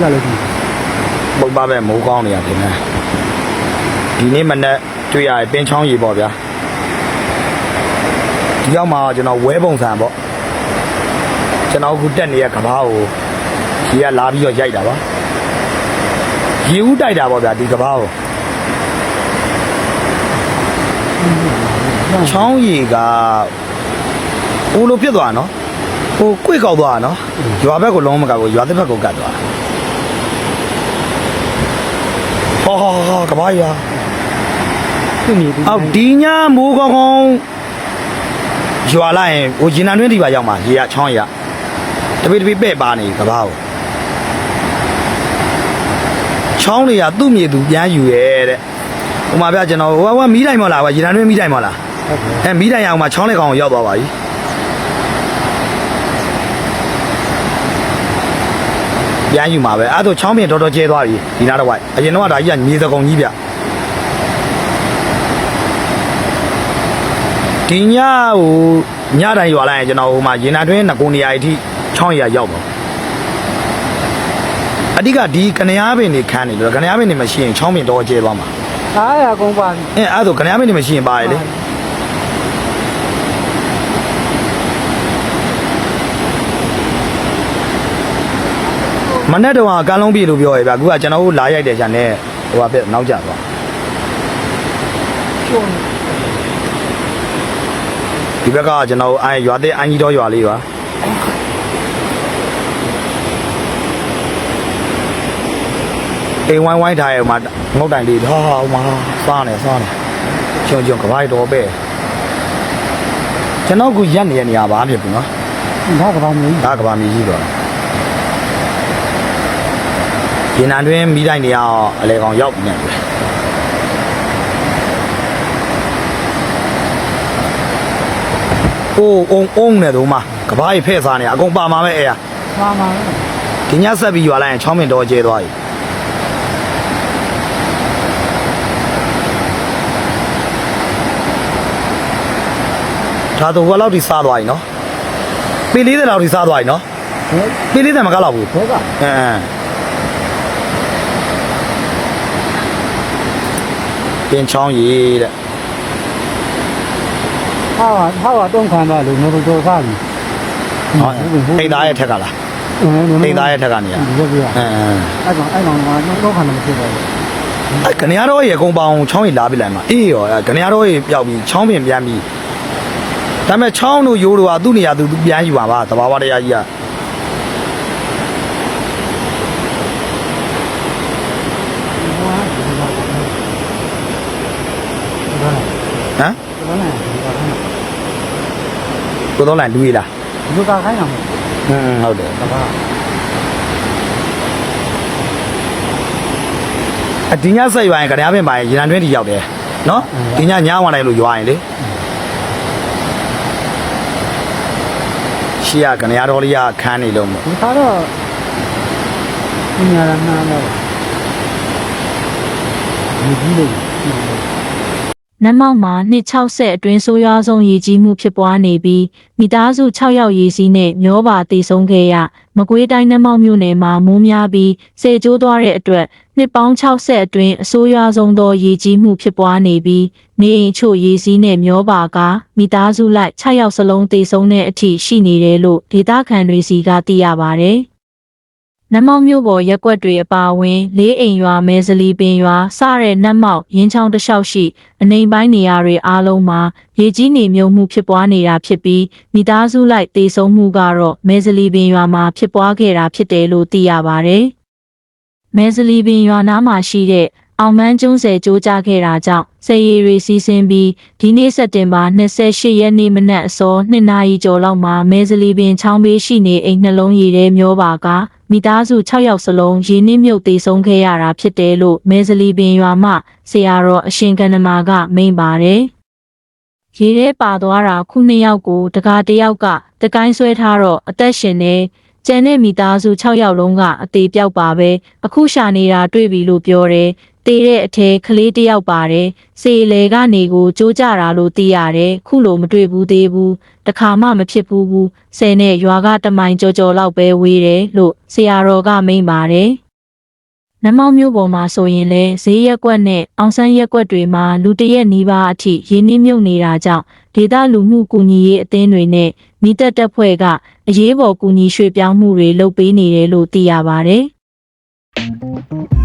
ကြလို့ဒီပုတ်ပါပဲမိုးကောင်းနေရတင်တယ်ဒီနေ့မနေ့တွေ့ရပင်ချောင်းရေပေါ့ဗျာဒီရောက်မှာကျွန်တော်ဝဲပုံစံပေါ့ကျွန်တော်အခုတက်နေတဲ့ကဘာကိုကြီးကလာပြီးတော့ရိုက်တာပါရေဦးတိုက်တာပေါ့ဗျာဒီကဘာကိုချောင်းရေကဦးလိုဖြစ်သွားနော်ဟိုကွေ့ကောက်သွားတာနော်ရွာဘက်ကိုလုံးမကဘူးရွာတစ်ဘက်ကိုကတ်သွားတာ ဟောဟောဟောကဘာရသူ့မြေဒီအော်ဒီညမိုးကောင်းကောင်းရွာလိုက်ရင်ဟိုရင်နံတွင်းဒီပါရောက်မှာရေရချောင်းရတပိတပိပဲ့ပါနေကဘာကိုချောင်းတွေကသူ့မြေသူပြန်ယူရဲတဲ့ဟိုမှာပြကျွန်တော်ဟိုကမီးတိုင်မလားကွာရင်နံတွင်းမီးတိုင်မလားဟုတ်ကဲ့အဲမီးတိုင်ရအောင်မှာချောင်းလက်ကောင်ကိုရောက်သွားပါပြီ ပြန်ယူမှာပဲအဲ့ဒါချောင်းပြင်တော်တော်ကျဲသွားပြီဒီနားတော့ဝိုက်အရင်တော့ကဒါကြီးကမြေစကုံကြီးဗျဒီညဟိုညတိုင်းရွာလိုက်ရင်ကျွန်တော်ဟိုမှာရင်နာတွင်းငကုံနေရာအထိချောင်းရရောက်ပါအဓိကဒီကနေအားပင်နေခန်းနေလို့ကနေအားပင်နေမရှိရင်ချောင်းပြင်တော်ကျဲသွားမှာအားရကုန်ပါပြီအဲအဲ့ဒါကနေအားပင်နေမရှိရင်ပါရလေ မနေ့တော့ကကန်းလုံးပြီလို့ပြောရပြအခုကကျွန်တော်တို့လာရိုက်တယ်ဂျန်နဲ့ဟိုကပြနောက်ကျသွားကျုံဒီဘက်ကကျွန်တော်တို့အဲရွာတဲ့အန်ကြီးတော်ရွာလေးပါအိမ်ဝိုင်းဝိုင်းထားရမှာငုတ်တိုင်လေးဟာဟိုမှာစားနေစားနေချွန်ချွန်ကပိုင်းတော်ပဲကျွန်တော်ကရက်နေရနေရပါဖြစ်ဘူးနော်ဒါကဘာမျိုးဒါကဘာမြေကြီးတော့ ရင်နံတွင်းမိတိုင်းနေရအောင်အလဲကောင်ရောက်နေတယ်အိုးအုံအုံနဲ့တော့မှာကဘာကြီးဖဲ့စားနေအကုန်ပါမှာပဲအဲ့ရပါမှာဒီညဆက်ပြီးရွာလိုက်ရင်6မိနစ်တော့ကျဲသွားပြီဒါတော့ဘယ်လောက်ထိစားသွားပြီနော်ပေ40လောက်ထိစားသွားပြီနော်ဟဲ့ပေ40မကလောက်ဘူးဘဲကအင်း ပင်ချောင်းရည်တဲ့ဟာဟာတော့ခံပါလို့ငါတို့တော့စားပြီဟောအိမ်သားရဲ့ထက်ကလားအိမ်သားရဲ့ထက်ကနေရဒီလိုပြရအင်းအဲ့ကောင်အဲ့ကောင်ကတော့ခံမှာဖြစ်တယ်အဲကနေရတော့ရေအကုန်ပေါင်းချောင်းရည်လာပြီလိုက်မှာအေးရောအဲကနေရတော့ရေပျောက်ပြီးချောင်းပင်ပြန်ပြီးဒါပေမဲ့ချောင်းတို့ရိုးတို့ကသူ့နေရာသူသူပြန်ယူပါပါတဘာဝတရားကြီးက ဟမ်ကိုတော့လိုက်လူရည်လားလူကခိုင်းတာမဟုတ်อืมဟုတ်တယ်ကဘာအဒီညဆက်ရွာရင်ကြရပင်ပါရင်ရန်တွင်းတီရောက်တယ်နော်ဒီညညဝင်လိုက်လို့ရွာရင်လေရှေ့ကကြရတော်လေးကခန်းနေလို့မို့ဒီကတော့ညာရနာတော့ဒီကြီးလေး နတ်မောက်မှာ260အတွင်းဆိုးရွားဆုံးရေကြီးမှုဖြစ်ပွားနေပြီးမိသားစု6ယောက်ရေစီးနဲ့မျောပါတည်ဆုံးခဲ့ရမကွေးတိုင်းနတ်မောက်မြို့နယ်မှာမိုးများပြီးစေကျိုးသွားတဲ့အတွက်နှစ်ပေါင်း60အတွင်းအဆိုးရွားဆုံးသောရေကြီးမှုဖြစ်ပွားနေပြီးနေအိမ်ချို့ရေစီးနဲ့မျောပါကမိသားစုလိုက်6ယောက်စလုံးတည်ဆုံးတဲ့အထိရှိနေတယ်လို့ဒေသခံတွေစီကသိရပါတယ်။ နတ်မောက်မြို့ပေါ်ရက်ကွက်တွေအပါအဝင်လေးအိမ်ရွာမဲစလီပင်ရွာစတဲ့နတ်မောက်ရင်းချောင်းတစ်လျှောက်ရှိအနေပိုင်းနေရာတွေအားလုံးမှာရေကြီးနေမြုံမှုဖြစ်ပွားနေတာဖြစ်ပြီးမိသားစုလိုက်တေဆုံးမှုကတော့မဲစလီပင်ရွာမှာဖြစ်ပွားခဲ့တာဖြစ်တယ်လို့သိရပါတယ်။မဲစလီပင်ရွာနားမှာရှိတဲ့ အောင်မန်းကျွန်းဆယ်ကြိုးကြခဲ့တာကြောင့်စေရီရီစီးဆင်းပြီးဒီနေ့စက်တင်ဘာ28ရက်နေ့မနက်အစော2နာရီကျော်လောက်မှာမဲစလီပင်ချောင်းဘေးရှိနေအိမ်နှလုံးရည်ထဲမျောပါကမိသားစု6ယောက်စလုံးရေနစ်မြုပ်တေဆုံးခဲ့ရတာဖြစ်တယ်လို့မဲဇလီပင်ရွာမှဆရာတော်အရှင်ကန္နမာကမိန့်ပါတယ်။ရေထဲပါသွားတာခုနှစ်ယောက်ကိုတကားတစ်ယောက်ကတကိုင်းဆွဲထားတော့အသက်ရှင်နေကျန်တဲ့မိသားစု6ယောက်လုံးကအသေးပြောက်ပါပဲအခုရှာနေတာတွေ့ပြီလို့ပြောတယ်။ တေးတဲ့အထဲကလေးတစ်ယောက်ပါတယ်။စေလေကနေကိုကြိုးကြတာလို့သိရတယ်။ခုလိုမတွေ့ဘူးသေးဘူး။တခါမှမဖြစ်ဘူးဘူးဆယ်နဲ့ရွာကတမိုင်ကြော်ကြော်လောက်ပဲဝေးတယ်လို့ဆရာတော်ကမိန့်ပါတယ်နမောက်မျိုးပေါ်မှာဆိုရင်လည်းဈေးရက်ကွက်နဲ့အောင်ဆန်းရက်ကွက်တွေမှာလူတရက်နီးပါးအထိရင်းနှီးမြုပ်နေတာကြောင့်ဒေသလူမှုကူညီရေးအသင်းတွေနဲ့မိသက်တပ်ဖွဲ့ကအရေးပေါ်ကူညီရွှေ့ပြောင်းမှုတွေလုပ်ပေးနေတယ်လို့သိရပါဗျ။